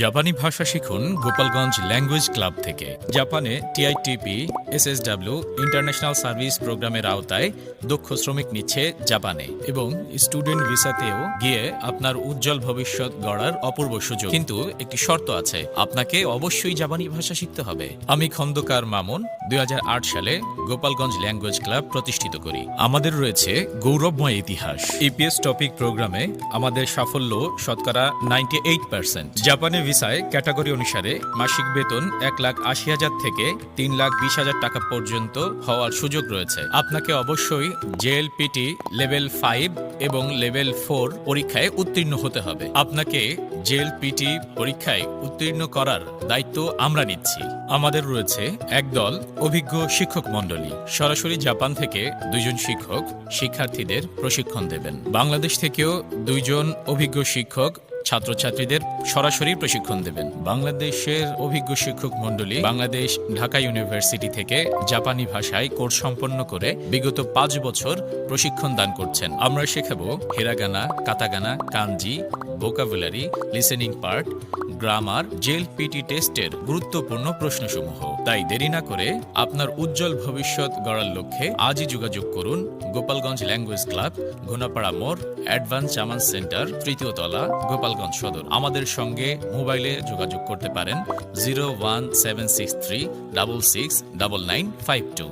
জাপানি ভাষা শিখুন গোপালগঞ্জ ল্যাঙ্গুয়েজ ক্লাব থেকে। জাপানে টিআইটিপি এসএসডব্লিউ ইন্টারন্যাশনাল সার্ভিস প্রোগ্রামের আওতায় দক্ষ শ্রমিক নিচ্ছে জাপানে এবং স্টুডেন্ট ভিসাতেও গিয়ে আপনার উজ্জ্বল ভবিষ্যৎ গড়ার অপূর্ব সুযোগ। কিন্তু একটি শর্ত আছে, আপনাকে অবশ্যই জাপানি ভাষা শিখতে হবে। আমি খন্দকার মামুন, দুই হাজার আট সালে গোপালগঞ্জ ল্যাঙ্গুয়েজ ক্লাব প্রতিষ্ঠিত করি। আমাদের রয়েছে গৌরবময় ইতিহাস। ইপিএস টপিক প্রোগ্রামে আমাদের সাফল্য শতকরা নাইনটি এইট পার্সেন্ট জাপানে ভিসায় ক্যাটাগরি অনুসারে মাসিক বেতন এক লাখ আশি হাজার থেকে তিন লাখ বিশ হাজার টাকা পর্যন্ত হওয়ার সুযোগ রয়েছে। আপনাকে অবশ্যই জেএলপিটি লেভেল ফাইভ এবং লেভেল ফোর পরীক্ষায় উত্তীর্ণ হতে হবে। আপনাকে জেএলপিটি পরীক্ষায় উত্তীর্ণ করার দায়িত্ব আমরা নিচ্ছি। আমাদের রয়েছে একদল অভিজ্ঞ শিক্ষক মণ্ডলী। সরাসরি জাপান থেকে দুইজন শিক্ষক শিক্ষার্থীদের প্রশিক্ষণ দেবেন। বাংলাদেশ থেকেও দুইজন অভিজ্ঞ শিক্ষক ছাত্রছাত্রীদের সরাসরি প্রশিক্ষণ দেবেন। বাংলাদেশের অভিজ্ঞ শিক্ষক মণ্ডলী বাংলাদেশ ঢাকা ইউনিভার্সিটি থেকে জাপানি ভাষায় কোর্স সম্পন্ন করে বিগত পাঁচ বছর প্রশিক্ষণ দান করছেন। আমরা শেখাবো hiragana, katakana kanji vocabulary, listening part, grammar, JLPT টেস্টের গুরুত্বপূর্ণ প্রশ্নসমূহ। তাই দেরি না করে আপনার উজ্জ্বল ভবিষ্যৎ গড়ার লক্ষ্যে আজই যোগাযোগ করুন গোপালগঞ্জ ল্যাঙ্গুয়েজ ক্লাব, ঘোনাপাড়া মোড়, অ্যাডভান্স জামান সেন্টার, তৃতীয় তলা গোপালগঞ্জ সদর। আমাদের সঙ্গে মোবাইলে যোগাযোগ করতে পারেন zero one seven six three double six double nine five two.